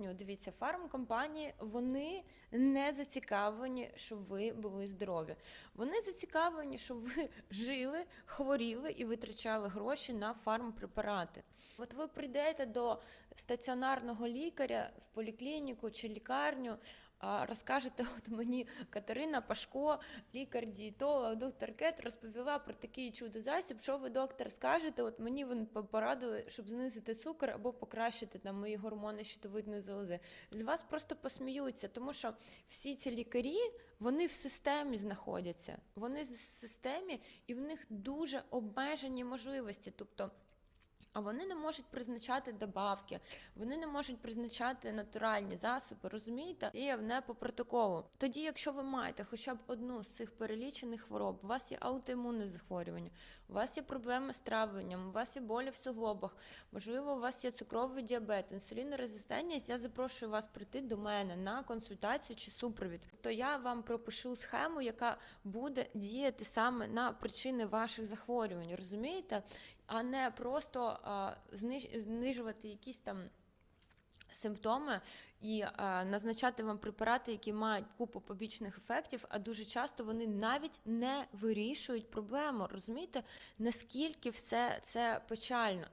Дивіться, фармкомпанії вони не зацікавлені, щоб ви були здорові. Вони зацікавлені, щоб ви жили, хворіли і витрачали гроші на фармпрепарати. От ви прийдете до стаціонарного лікаря в поліклініку чи лікарню, розкажете, от мені Катерина Пашко, лікар-дієтолог, доктор Кет розповіла про такий чудо-засіб. Що ви, доктор, скажете? От мені вони по- порадили, щоб знизити цукор або покращити там мої гормони щитовидної залози. З вас просто посміються, тому що всі ці лікарі вони в системі знаходяться. Вони в системі, і в них дуже обмежені можливості. Тобто. А вони не можуть призначати добавки, вони не можуть призначати натуральні засоби, розумієте? Діяв не по протоколу. Тоді, якщо ви маєте хоча б одну з цих перелічених хвороб, у вас є аутоімунне захворювання, у вас є проблеми з травленням, у вас є болі в суглобах, можливо, у вас є цукровий діабет, інсулінорезистентність, я запрошую вас прийти до мене на консультацію чи супровід. То я вам пропишу схему, яка буде діяти саме на причини ваших захворювань, розумієте? А не просто знижувати якісь там. Симптоми і а, назначати вам препарати, які мають купу побічних ефектів, а дуже часто вони навіть не вирішують проблему. Розумієте, наскільки все це печально?